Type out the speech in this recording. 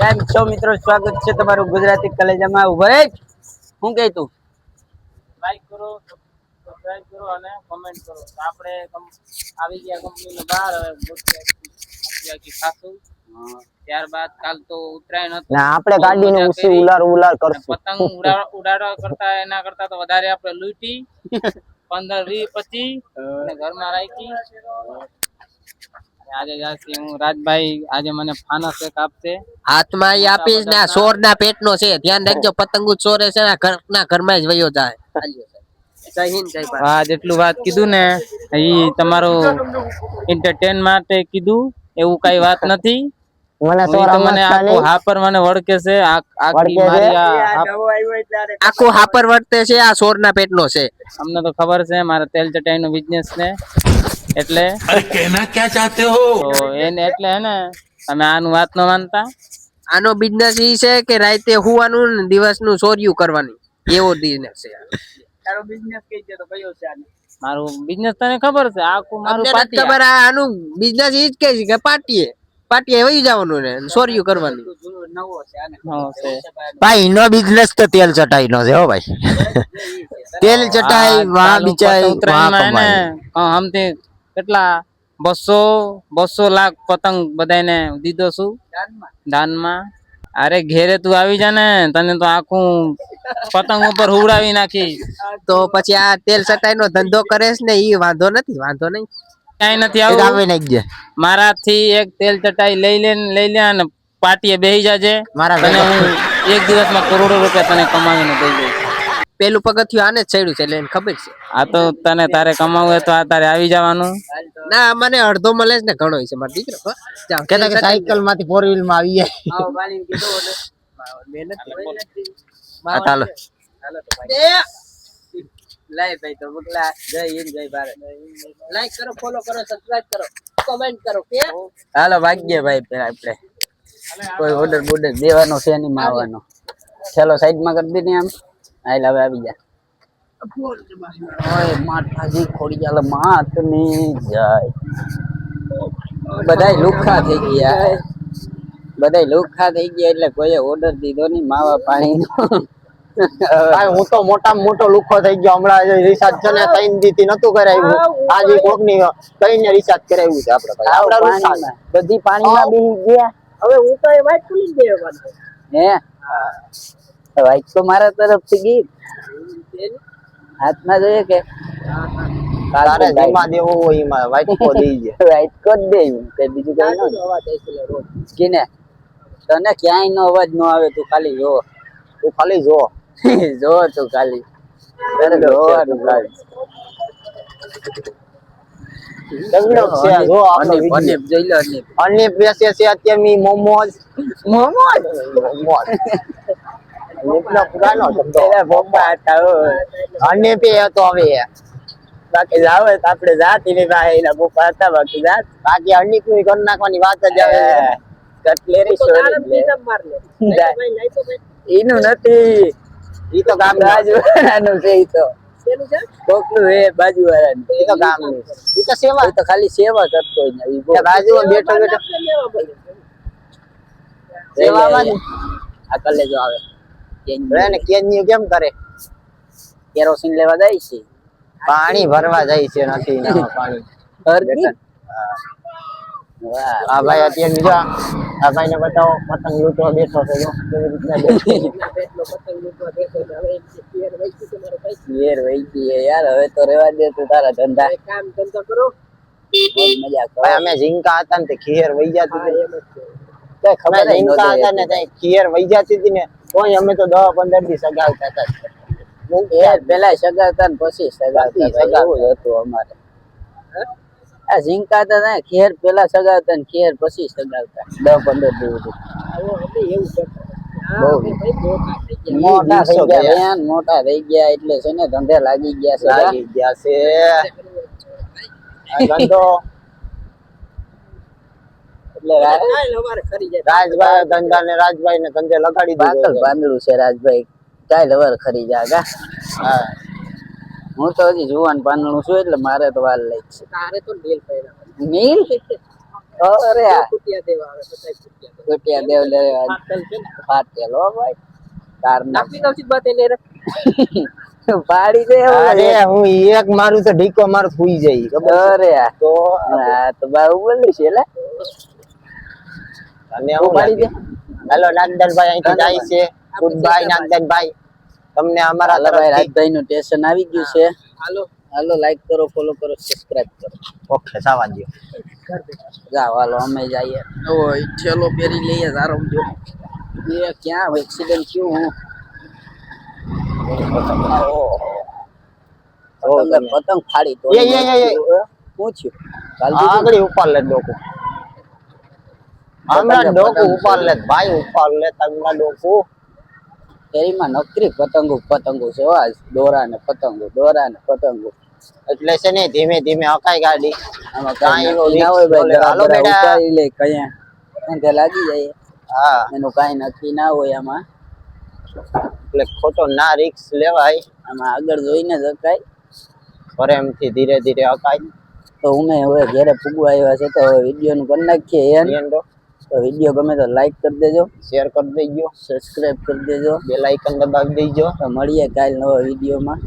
કેમ છો મિત્રો સ્વાગત છે તમારું ગુજરાતી કલેજામાં. ઉભરે શું કહે તું? લાઈક કરો સબસ્ક્રાઇબ કરો અને કમેન્ટ કરો. આપણે આવી ગયા કંપનીનો બહાર હવે ખાશું. ત્યારબાદ કાલ તો ઉત્તરાયણ હતું. આપણે ગાડીને ઉસી ઉલાર ઉલાર કરશું. પતંગ ઉડા- ઉડાડવા કરતા એના કરતા તો વધારે આપણે લૂંટી પંદર વીસ પચીસ ઘરમાં રાખી. આજે જાસી હું રાજભાઈ આજે મને ફાનસ એક આપશે. હાથમાં ઈ આપીશ ને આ સોર ના પેટ નો છે. ધ્યાન રાખજો પતંગો ચોરે છે ને ઘરના ઘરમાં જ વયો જાય. જય હિન્દ જય ભારત. આ જેટલું વાત કીધું ને ઈ તમારું એન્ટરટેન માટે કીધું એવું કઈ વાત નથી. મને તો મને મસ્તા આખું હાપર મને વળકે છે આખી મારી આ આખું હાપર વળતે છે આ સોરના પેટ નો છે. અમને તો ખબર છે મારા તેલ ચટાઈ નો બિઝનેસ ને. એટલે અરે ક્યાં ચાહતે હો? તો એને એટલે હે ને તમે આનું વાત ન માનતા. આનો બિઝનેસ ઈ છે કે રાતે હુવાનું ને દિવસનું સોર્યું કરવાની. એવો બિઝનેસ છે. તારો બિઝનેસ કઈ છે તો કયો છે આનો? મારું બિઝનેસ તને ખબર છે? આખું મારું પાર્ટી ખબર આ આનું બિઝનેસ ઈ જ કે છે કે પાર્ટીએ પાટીએ વહી જવાનું ને સોર્યું કરવાનું. ભાઈ નો બિઝનેસ તો તેલ ચટાઈ નો છે હો ભાઈ. તેલ ચટાઈ વા બિચાઈ વા કમાઈ. હમતે કેટલા? બસો બસો લાખ પતંગ બધાને દીધો છું. દાનમાં? અરે ઘેરે તું આવી જા ને તને તો આખું પતંગ ઉપર હુવડાવી નાખી તો પછી આ તેલ સટાઈ નો ધંધો કરે ને ઈ વાંધો નથી વાંધો નહીં. કઈ નથી આવું. મારાથી એક તેલ ચટાઈ લઈ લે ને લઈ લે અને પાટીએ બેહી જાજે. મારા તને હું એક દિવસમાં કરોડો રૂપિયા તને કમાવીને દઈ દઈશ. પેલું પગથિયું આને જ ચડ્યું છે એટલે એને ખબર છે. આ તો તને તારે કમાવું હોય તો આ તારે આવી જવાનું. ના મને અડધો મળે છે ને ઘણો છે મારો દીકરો. હો. કેતા કે સાયકલમાંથી ફોર વ્હીલમાં આવી જાય. ચાલો. હાલો તો ભાઈ ભાઈ તો બગલા જય હિન્દ જય ભારત. લાઈક કરો ફોલો કરો સબસ્ક્રાઇબ કરો. કમેન્ટ કરો કે હાલો ભાગ્ય ભાઈ પેલા આપણે. કોઈ ઓર્ડર બોર્ડર દેવાનો છે નહીં મારવાનો ચાલો સાઈડમાં કરી દે ને આમ. હાલ હવે આવી જા ઓય માતાજી ખોડી માતની જાય. બધાય લુખા થઈ ગયા. બધાય લુખા થઈ ગયા એટલે કોઈએ ઓર્ડર દીધો નહીં માવા પાણીનો. હું તો મોટામાં મોટો લુખો થઈ ગયો. હમણાં રિચાર્જ છે ને ત્રણ દીથી નતું કરાવ્યું. આજે કોકની કઈને રિચાર્જ કરાવ્યું છે. પાણીમાં. બધી પાણીમાં બેસી ગયા. હવે હું તો એ વાત ખુલી ગયો હે. વાઈક તો મારા તરફથી ગઈ હાથમાં જોઈએ કે તારે જેમાં દેવો હોય એમાં વાઇટકો દઈ દે. જ દે કે બીજું કઈ ન અવાજ આવે રોજ. કિને તને ક્યાંય નો અવાજ નો આવે તું ખાલી જો. તું ખાલી જો. જો તું ખાલી. તારે જોવાનું ખાલી. અનીપ, બેસે છે અત્યારે મોમોજ. મોમોજ? મોમોજ. લીપનો પુરાનો ધંધો. પેલા પપ્પા હતા અને પે હતો હવે. બાકી જાવ આપડે આપણે જાત એની પાસે એના પપ્પા હતા બાકી જાત. બાકી અણી કોઈ કરી નાખવાની વાત જ આવે. કટલેરી તો તારે છોડી બીજા માર લે. દે. નહીં તો ભાઈ, નહીં તો ભાઈ. એનું નથી. ઈ તો ગામ બાજુવાળાનું છે ઈ તો? કોકનું હે બાજુવાળાનું ઈ તો ગામ ઈ તો સેવા. તો ખાલી સેવા કરતો ને ઈ બાજુમાં બેઠો બેઠો. સેવામાં આ કલેજો આવે. એને કેન્યુ કેમ કરે કેરોસીન લેવા જાય છે પાણી ભરવા જાય છે નથી પાણી આ ભાઈ અત્યારે બીજો આ ભાઈને બતાવો પતંગ લૂંટવા બેઠો છે કેવી રીતના બેઠો છે. ના પેટનો પતંગ લૂંટવા બેઠો છે. વહી ભાઈ. ગઈ યાર હવે તો રેવા દે તું તારા ધંધા કામ ધંધો કરો. મજા કરો અમે ઝીંકા હતા ને તે ખીર વહી જતી હતી ખબર ઝીંકા હતા ને. ત્યાં ખીર વહી જતી હતી ને તોય અમે તો દસ પંદર દી સગાવતા હતા. પેલા સગાવતા ને પછી સગાવતા પછી એવું હતું અમારે. આ ઝીંકા હતા ને ખેર પેલા સગાવતા ને ખેર પછી સગાવતા દસ પંદર દી મોટા થઈ ગયા. બેન, મોટા થઈ ગયા એટલે છે ને ધંધે લાગી ગયા છે લાગી ગયા છે. ધંધો એટલે રા- કાંઈ અમારે ખરી જાય. રાજભાઈ ધંધા ને રાજભાઈ ને ધંધે લગાડી પાકલ દીધો છે. રાજભાઈ. કાલ હવાર ખરી જા હા. હું તો હજી જુવાન પાંદડું છું એટલે મારે તો વાર લઈ છે. તારે તો ઢીલ પહેર્યા. નીલ? અરે આ. કુટિયા દેવા આવે કુટિયા દેવ. લે પાટલ છે ને. ફાટેલો હો ભાઈ. કાર નાખી દઉં છું બાત એને પાડી દે અરે હું એક મારું તો ઢીકો મારું સુઈ જાય ખબર અરે તો આ તો બાહુબલી છે લે. અને હું પાડી દે. હેલો નાગદાનભાઈ અહીંથી જાય છે. ગુડ બાય નાગદાનભાઈ તમને અમારા તરફથી રાજભાઈ નું સ્ટેશન આવી ગયું છે. હાલો. હાલો લાઈક કરો ફોલો કરો સબસ્ક્રાઇબ કરો. ઓકે સાવા દો જાઓ હાલો અમે જઈએ. ઓ ઠેલો પહેરી લઈએ સારો જો. એ ક્યાં એક્સિડન્ટ થયું હું. પતંગ ફાડી તો. કાલ આગળ ઉપર લે ડોકું હમણાં ડોકું. ઉપર લે ભાઈ ઉપર લે તમને ડોકું. શેરીમાં નકરી પતંગો પતંગો છે આજ. દોરા ને પતંગો દોરા ને પતંગો. એટલે છે ને ધીમે ધીમે હકાઈ ગાડી. આમાં કાંઈ કાંઈ ના હોય ભાઈ હાલો બેટા. ઉપાડી લે કયા. કાંઈ લાગી જાય. હા. એનું કાંઈ નક્કી ના હોય આમાં. એટલે ખોટો ના રિક્સ લેવાય. આમાં આગળ જોઈને જકાય પ્રેમથી ધીરે ધીરે હકાય. તો હું હવે ઘરે પૂગવા આવ્યા છે તો હવે વીડિયો નું કરી નાખીએ એન. તો વીડિયો ગમે તો લાઈક કરી દેજો શેર કરી દેજો. સબસ્ક્રાઇબ કરી દેજો. બેલ આઇકન દબાવી દેજો. મળીએ કાલ નવા વિડીયોમાં